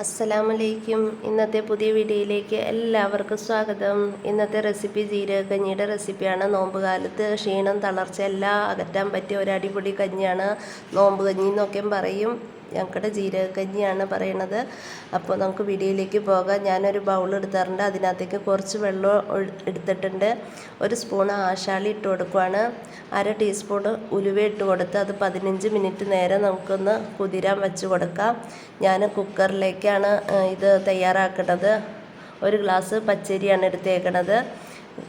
അസ്സലാമലൈക്കും. ഇന്നത്തെ പുതിയ വീഡിയോയിലേക്ക് എല്ലാവർക്കും സ്വാഗതം. ഇന്നത്തെ റെസിപ്പി ജീരകക്കഞ്ഞിയുടെ റെസിപ്പിയാണ്. നോമ്പ് കാലത്ത് ക്ഷീണം തളർച്ച എല്ലാം അകറ്റാൻ പറ്റിയ ഒരു അടിപൊളി കഞ്ഞിയാണ്. നോമ്പ് കഞ്ഞി പറയും. ഞങ്ങളുടെ ജീരകക്കഞ്ഞിയാണ് പറയണത്. അപ്പോൾ നമുക്ക് വീഡിയോയിലേക്ക് പോകാം. ഞാനൊരു ബൗൾ എടുത്താറുണ്ട്. അതിനകത്തേക്ക് കുറച്ച് വെള്ളം എടുത്തിട്ടുണ്ട്. ഒരു സ്പൂൺ ആശാളി ഇട്ട് കൊടുക്കുവാണ്. അര ടീസ്പൂൺ ഉലുവ ഇട്ട് കൊടുത്ത് അത് പതിനഞ്ച് മിനിറ്റ് നേരം നമുക്കൊന്ന് കുതിരാൻ വെച്ച് കൊടുക്കാം. ഞാൻ കുക്കറിലേക്കാണ് ഇത് തയ്യാറാക്കുന്നത് ഒരു ഗ്ലാസ് പച്ചരിയാണ് എടുത്തേക്കണത്.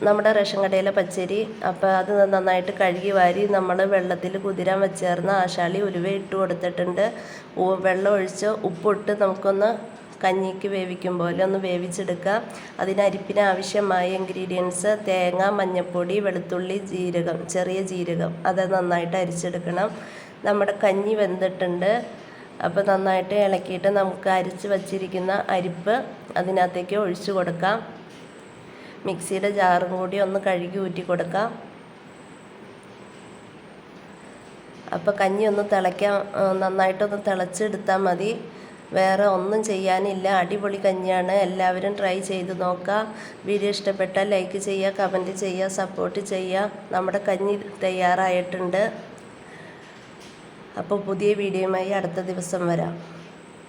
നമ്മുടെ റേഷൻ കടയിലെ പച്ചരി അപ്പോൾ അത് നന്നായിട്ട് കഴുകി വാരി നമ്മൾ വെള്ളത്തിൽ കുതിരാൻ വെച്ചേർന്ന ആശാളി ഉലുവ ഇട്ട് കൊടുത്തിട്ടുണ്ട്. വെള്ളം ഒഴിച്ച് ഉപ്പിട്ട് നമുക്കൊന്ന് കഞ്ഞിക്ക് വേവിക്കും പോലെ ഒന്ന് വേവിച്ചെടുക്കാം. അതിന് അരിപ്പിന് ആവശ്യമായ ഇൻഗ്രീഡിയൻസ് തേങ്ങ മഞ്ഞൾപ്പൊടി വെളുത്തുള്ളി ജീരകം ചെറിയ ജീരകം അത് നന്നായിട്ട് അരിച്ചെടുക്കണം. നമ്മുടെ കഞ്ഞി വെന്തിട്ടുണ്ട്. അപ്പോൾ നന്നായിട്ട് ഇളക്കിയിട്ട് നമുക്ക് അരിച്ച് വച്ചിരിക്കുന്ന അരിപ്പ് അതിനകത്തേക്ക് ഒഴിച്ചു കൊടുക്കാം. മിക്സിയുടെ ജാറും കൂടി ഒന്ന് കഴുകി ഊറ്റി കൊടുക്കാം. അപ്പോൾ കഞ്ഞി ഒന്ന് തിളയ്ക്കാൻ നന്നായിട്ടൊന്ന് തിളച്ചെടുത്താൽ മതി. വേറെ ഒന്നും ചെയ്യാനില്ല. അടിപൊളി കഞ്ഞിയാണ്. എല്ലാവരും ട്രൈ ചെയ്ത് നോക്കുക വീഡിയോ ഇഷ്ടപ്പെട്ടാൽ ലൈക്ക് ചെയ്യുക കമന്റ് ചെയ്യുക സപ്പോർട്ട് ചെയ്യുക നമ്മുടെ കഞ്ഞി തയ്യാറായിട്ടുണ്ട്. അപ്പോൾ പുതിയ വീഡിയോയുമായി അടുത്ത ദിവസം വരാം.